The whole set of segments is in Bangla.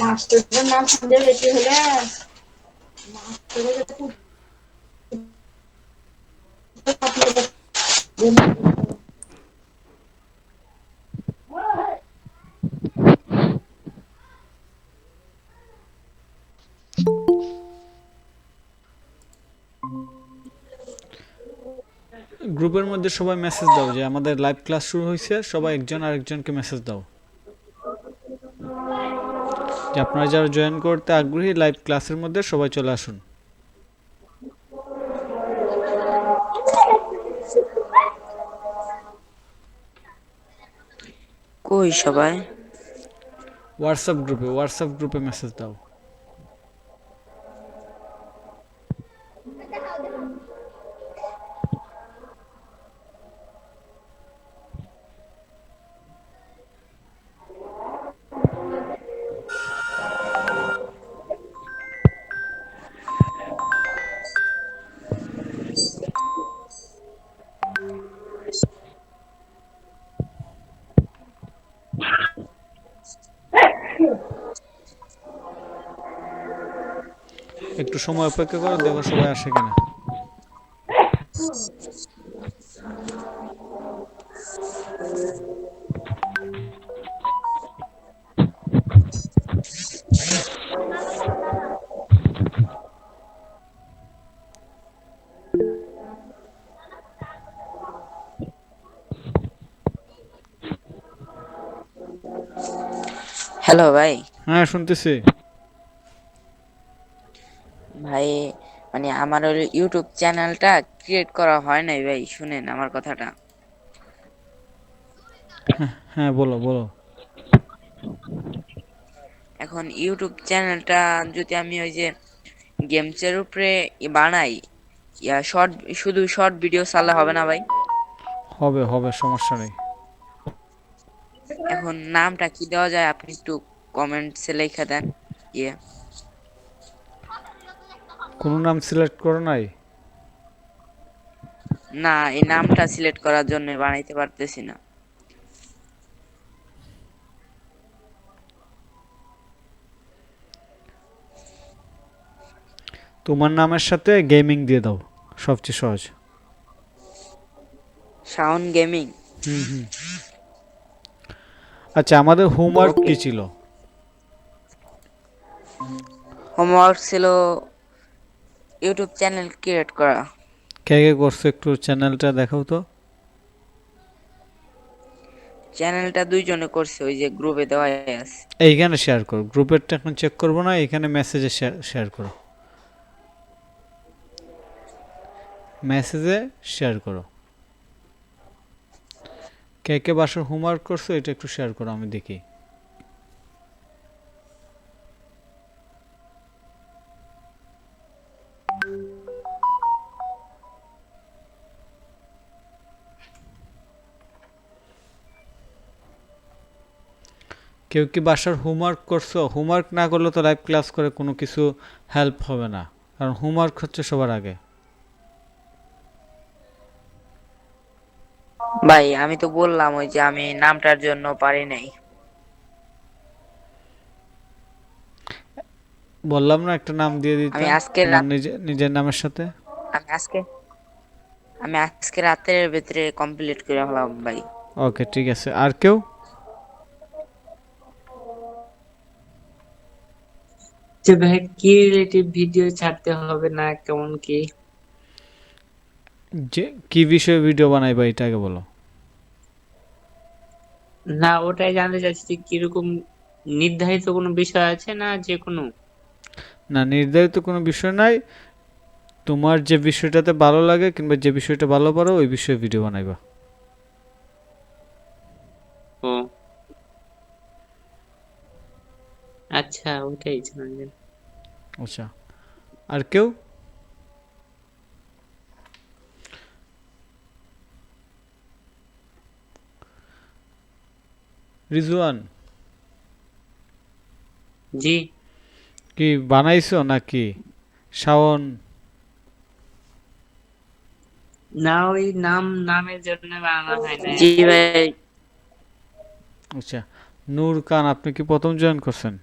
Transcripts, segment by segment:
মাস্টারের নাম বেশি হলে গ্রুপের মধ্যে সবাই মেসেজ দাও যে আমাদের লাইভ ক্লাস শুরু হয়েছে সবাই একজন আরেকজনকে মেসেজ দাও। যে আপনারা যারা জয়েন করতে আগ্রহী লাইভ ক্লাসের মধ্যে সবাই চলে আসুন। কই সবাই? হোয়াটসঅ্যাপ গ্রুপে হোয়াটসঅ্যাপ গ্রুপে মেসেজ দাও। একটু সময় অপেক্ষা করো দেখো সবাই আসে কিনা। হ্যালো ভাই। হ্যাঁ শুনতেছি। ভাই মানে আমার ওই ইউটিউব চ্যানেলটা ক্রিয়েট করা হয় নাই ভাই শুনেন আমার কথাটা। হ্যাঁ বলো বলো। এখন ইউটিউব চ্যানেলটা যদি আমি ওই যে গেমসের উপরে বানাই ইয়া শর্ট শুধু শর্ট ভিডিও চালে হবে না ভাই? হবে হবে সমস্যা নেই। এখন নামটা কি দেওয়া যায় আপনি একটু কমেন্টসে লিখে দেন ইয়ে। কোনো নাম সিলেক্ট করো নাই? না এই নামটা সিলেক্ট করার জন্য বানাইতে পারতেছি না। তোমার নামের সাথে গেমিং দিয়ে দাও সবচেয়ে সহজ। সাউন্ড গেমিং আচ্ছা আমাদের হোমওয়ার্ক কি ছিল? হোমওয়ার্ক ছিল ইউটিউব চ্যানেল ক্রিয়েট করা। কে কে করছ একটু চ্যানেলটা দেখাও তো। চ্যানেলটা দুইজনে করছে ওই যে গ্রুপে দেওয়া আছে। এইখানে শেয়ার করো। গ্রুপেরটা এখন চেক করব না এখানে মেসেজে শেয়ার করো। মেসেজে শেয়ার করো। কে কে বাসার হোমওয়ার্ক করছ এটা একটু শেয়ার করো আমি দেখি। কেউ কি বাসার হোমওয়ার্ক করছ? হোমওয়ার্ক না করলে তো লাইভ ক্লাস করে কোনো কিছু হেল্প হবে না। কারণ হোমওয়ার্ক হচ্ছে সবার আগে। ভাই আমি তো বললাম ওই যে আমি নামটার জন্য পারি নাই। বললাম না একটা নাম দিয়ে দিতে। আমি আজকে নিজের নামের সাথে। আমি আজকে আমি আজকে রাতের ভিতরে কমপ্লিট করে হলাম ভাই। ওকে ঠিক আছে। আর কেউ? যে ভাই কি রিলেটিভ ভিডিও ছাড়তে হবে না কেমন কি? যে কি বিষয়ে ভিডিও বানাইবা এটা আগে বলো। না ওটাই জানতে চাচ্ছি যে কীরকম নির্ধারিত কোনো বিষয় আছে না যে কোনো না নির্ধারিত কোনো বিষয় নাই। তোমার যে বিষয়টাতে ভালো লাগে কিংবা যে বিষয়টা ভালো পারো ওই বিষয়ে ভিডিও বানাইবা। ও আচ্ছা ওটাই জানলেন আচ্ছা আর কেউ? রিজওয়ান? জি। কি বানাইছো নাকি? শাওন? না ওই নাম নামের জন্য বানানো হয় না জি ভাই। আচ্ছা নূর খান আপনি কি প্রথম জয়েন করছেন?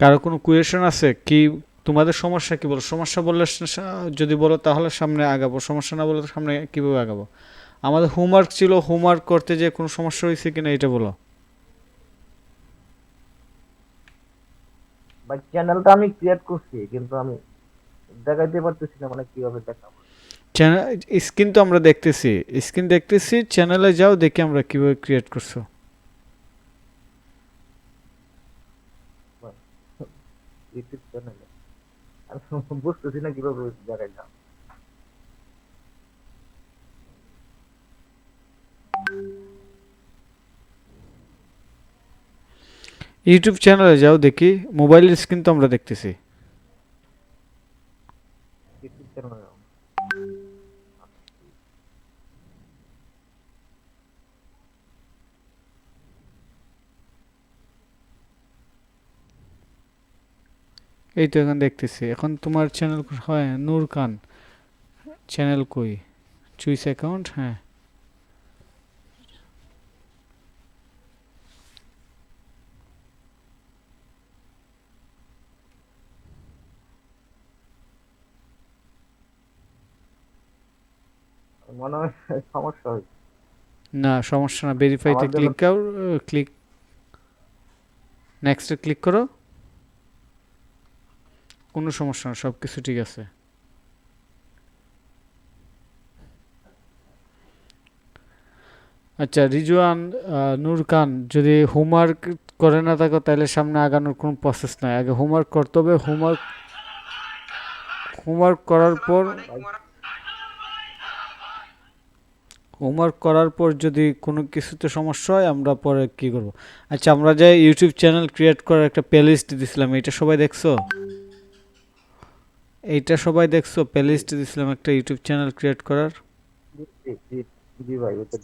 কারও কোনো কোয়েশন আছে? কি তোমাদের সমস্যা কি বলো? সমস্যা বললে যদি বলো তাহলে সামনে আগাবো। সমস্যা না বলে সামনে কীভাবে আগাবো? আমাদের হোমওয়ার্ক ছিল হোমওয়ার্ক করতে যে কোনো সমস্যা হয়েছে কিনা এটা বলো। বাট চ্যানেলটা আমি ক্রিয়েট করছি কিন্তু আমি দেখাইতে পারতেছি না মানে কীভাবে দেখাবো। চ্যানেল স্ক্রিন তো আমরা দেখতেছি। স্ক্রিন দেখতেছি চ্যানেলে যাও দেখি আমরা কীভাবে ক্রিয়েট করছ। ইউটিউব চ্যানেলে আমি বুঝতেছি না কীভাবে দেখাইলাম ইউটিউব চ্যানেলে যাও দেখি মোবাইলের স্ক্রিন তো আমরা দেখতেছি ইউটিউব চ্যানেলে এই তো এখন দেখতেছি। এখন তোমার চ্যানেল হয় নূর খান। চ্যানেল কই? চুইস অ্যাকাউন্ট হ্যাঁ। মনে হয় সমস্যা না সমস্যা না। ভেরিফাইতে ক্লিক করো ক্লিক নেক্সটে ক্লিক করো। কোনো সমস্যা না সব কিছু ঠিক আছে। আচ্ছা রিজওয়ান নূর খান, যদি হোমওয়ার্ক করে না থাকো, তাহলে সামনে আগানোর কোনো প্রসেস নাই। আগে হোমওয়ার্ক করতে হবে হোমওয়ার্ক হোমওয়ার্ক করার পর হোমওয়ার্ক করার পর যদি কোনো কিছুতে সমস্যা হয়, আমরা পরে কি করব? আচ্ছা আমরা যে ইউটিউব চ্যানেল ক্রিয়েট করার একটা প্লেলিস্ট দিছিলাম, এটা সবাই দেখছ? এইটা সবাই দেখছ প্লেলিস্ট দিছিলাম একটা ইউটিউব চ্যানেল ক্রিয়েট করার। জি, ভাই ওটা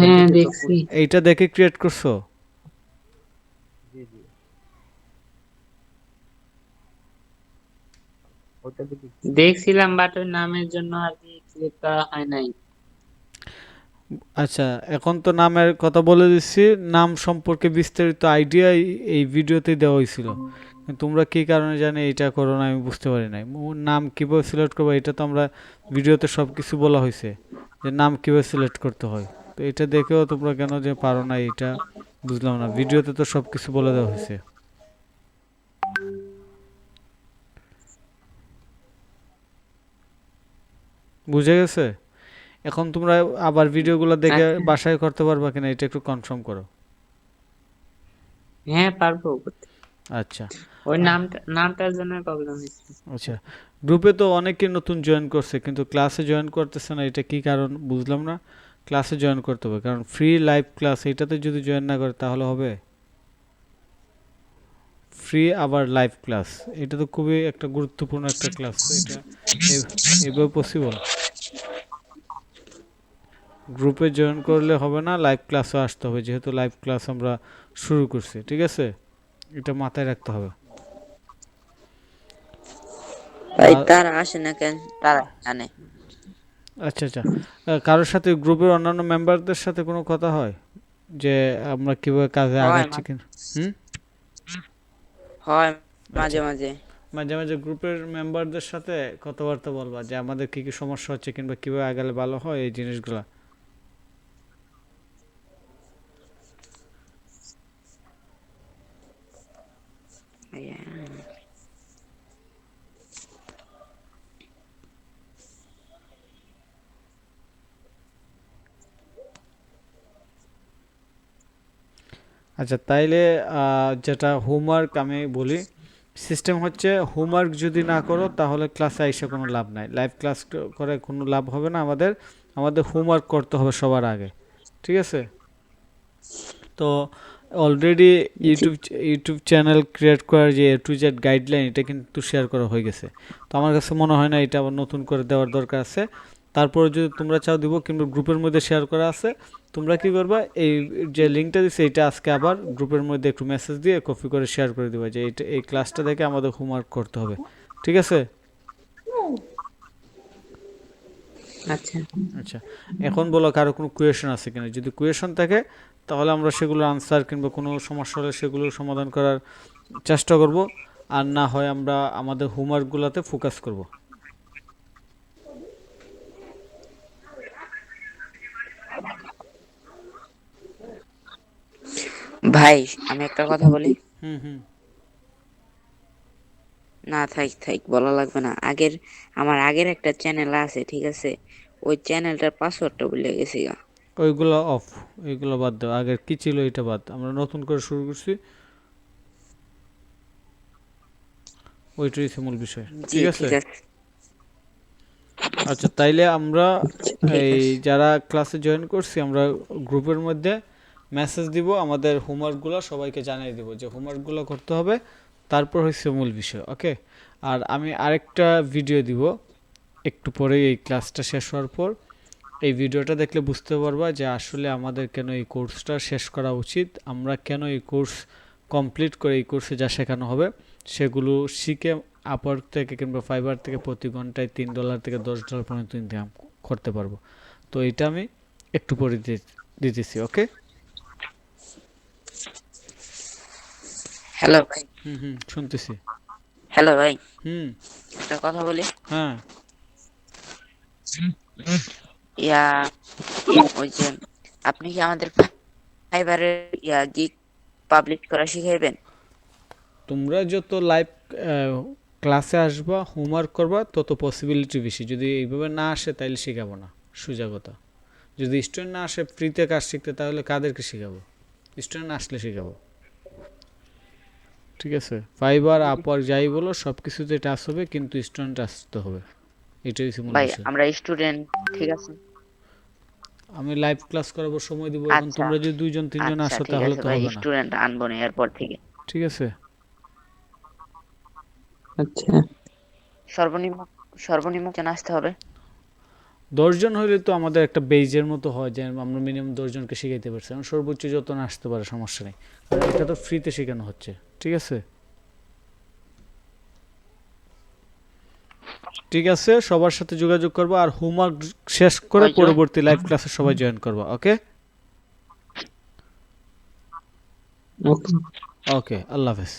হ্যাঁ দেখছি। এইটা দেখে ক্রিয়েট করছ? জি জি। ওটা দেখছিলাম বাট ওই নামের জন্য আর কি ক্লিক করা হয় নাই। আচ্ছা এখন তো নামের কথা বলে দিচ্ছি। নাম সম্পর্কে বিস্তারিত আইডিয়া এই ভিডিওতে দেওয়া হয়েছিল। তোমরা কী কারণে জানে এটা করো না আমি বুঝতে পারি নাই। নাম কীভাবে সিলেক্ট করব এটা তো আমরা ভিডিওতে সব কিছু বলা হয়েছে যে নাম কীভাবে সিলেক্ট করতে হয়। তো এটা দেখেও তোমরা কেন যে পারো না এটা বুঝলাম না ভিডিওতে তো সব কিছু বলে দেওয়া হয়েছে। বুঝে গেছে? এখন তোমরা আবার ভিডিওগুলো দেখে। বাসায় করতে পারবা কিনা এটা একটু কনফার্ম করো। হ্যাঁ পারব করতে। আচ্ছা। ওই নামটা নামটার জন্য প্রবলেম হয়েছে। আচ্ছা। গ্রুপে তো অনেকে নতুন জয়েন করছে কিন্তু ক্লাসে জয়েন করতেছে না এটা কি কারণ বুঝলাম না। ক্লাসে জয়েন করতে হবে কারণ ফ্রি লাইভ ক্লাস এটাতে যদি জয়েন না করে তাহলে হবে? ফ্রি আবার লাইভ ক্লাস এটা তো খুবই একটা গুরুত্বপূর্ণ একটা ক্লাস এটা এ- এভাবে পসিবল গ্রুপে জয়েন করলে হবে না লাইভ ক্লাসও আসতে হবে যেহেতু লাইভ ক্লাস আমরা শুরু করছি ঠিক আছে? এটা মাথায় রাখতে হবে। ভাই তারা আসে না কেন? তারা জানে। আচ্ছা আচ্ছা। কারোর সাথে গ্রুপের অন্যান্য মেম্বারদের সাথে কোনো কথা হয়? যে আমরা কীভাবে কাজে আগাচ্ছি কিনা? হুম? হয় মাঝে মাঝে। মাঝে মাঝে গ্রুপের মেম্বারদের সাথে কথাবার্তা বলবা যে আমাদের কি কি সমস্যা হচ্ছে কিংবা কীভাবে আগালে ভালো হয় এই জিনিসগুলা? আচ্ছা তাইলে যেটা হোমওয়ার্ক আমি বলি সিস্টেম হচ্ছে হোমওয়ার্ক যদি না করো, তাহলে ক্লাসে আইসা কোনো লাভ নাই। লাইভ ক্লাস করে কোনো লাভ হবে না আমাদের। আমাদের হোমওয়ার্ক করতে হবে সবার আগে। ঠিক আছে? তো already YouTube YouTube channel create করার যে এ টু জেড গাইডলাইন এটা কিন্তু শেয়ার করা হয়ে গেছে। তো আমার কাছে মনে হয় না এটা আবার নতুন করে দেওয়ার দরকার আছে। তারপরে যদি তোমরা চাও দিব কিংবা গ্রুপের মধ্যে শেয়ার করা আছে। তোমরা কি করবা? এই যে লিঙ্কটা দিচ্ছে এটা আজকে আবার গ্রুপের মধ্যে একটু মেসেজ দিয়ে কপি করে শেয়ার করে দিবা যে এইটা এই ক্লাসটা দেখে আমাদের হোমওয়ার্ক করতে হবে। ঠিক আছে? আচ্ছা। আচ্ছা। এখন বলো কারও কোনো কোয়েশন আছে কিনা? যদি কোয়েশন থাকে তাহলে আমরা সেগুলোর আনসার কিংবা কোনো সমস্যা হলে সেগুলো সমাধান করার চেষ্টা করব। আর না হয় আমরা আমাদের হোমওয়ার্কগুলোতে ফোকাস করব। ভাই আমি একটা কথা বলি? হুম হুম। না থাক থাক বলা লাগবে না। আগের আমার আগের একটা চ্যানেল আছে ঠিক আছে? ওই চ্যানেলটার পাসওয়ার্ডটা ভুলে গেছি গা। ওইগুলো অফ ওইগুলো বাদ দাও। আগের কি ছিল এটা বাদ আমরা নতুন করে শুরু করছি। ওইটাই হচ্ছে মূল বিষয় ঠিক আছে? ঠিক আছে। আচ্ছা তাইলে আমরা এই যারা ক্লাসে জয়েন করছি আমরা গ্রুপের মধ্যে মেসেজ দিব, আমাদের হোমওয়ার্কগুলো সবাইকে জানিয়ে দিব যে হোমওয়ার্কগুলো করতে হবে, তারপর হচ্ছে মূল বিষয় ওকে আর আমি আরেকটা ভিডিও দিব, একটু পরে এই ক্লাসটা শেষ হওয়ার পর, এই ভিডিওটা দেখলে বুঝতে পারবা যে আসলে আমাদের কেন এই কোর্সটা শেষ করা উচিত, আমরা কেন এই কোর্স কমপ্লিট করে এই কোর্সে যা শেখানো হবে, সেগুলো শিখে আপার থেকে কিংবা ফাইবার থেকে প্রতি ঘন্টায় তিন ডলার থেকে দশ ডলার পর্যন্ত ইনকাম করতে পারব। তো এটা আমি একটু পরে দিতেছি ওকে হ্যালো ভাই। হুম হুম শুনতেছি। হ্যালো ভাই। হুম। একটা কথা বলি? হ্যাঁ। ইয়া ওই যে আপনি কি আমাদের ফাইবারের ইয়া গিগ পাবলিশ করা শিখাইবেন? তোমরা যত লাইভ ক্লাসে আসবা হোমওয়ার্ক করবা তত পসিবিলিটি বেশি। যদি এইভাবে না আসে তাহলে শেখাবো না। সোজা কথা। যদি স্টুডেন্ট না আসে ফ্রিতে কাজ শিখতে তাহলে কাদেরকে শেখাবো? স্টুডেন্ট আসলে শেখাবো? ঠিক আছে? ফাইবার আপওয়ার যাই বলো সব কিছুতে টাচ হবে কিন্তু স্টুডেন্ট আসতে হবে। এটাই হচ্ছে মূল ভাই আমরা স্টুডেন্ট ঠিক আছে? আমি লাইভ ক্লাস করাবার সময় দিব এখন আচ্ছা। তোমরা যদি দুইজন তিনজন আচ্ছা আসো তাহলে তো হবে না। স্টুডেন্ট আনব না এরপর থেকে। ঠিক আছে? আচ্ছা। সর্বনিম্ন সর্বনিম্ন কেন আসতে হবে? দশজন হইলে তো আমাদের একটা বেজের মতো হয় যে আমরা মিনিমাম দশজনকে শিখাইতে পারছি। এখন সর্বোচ্চ যত আসতে পারে সমস্যা নেই। কারণ এটা তো ফ্রিতে শেখানো হচ্ছে। ঠিক আছে? ঠিক আছে সবার সাথে যোগাযোগ করব আর হোমওয়ার্ক শেষ করে? পরবর্তী লাইভ ক্লাসে সবাই জয়েন করব ওকে ওকে ওকে আল্লাহ হাফেজ।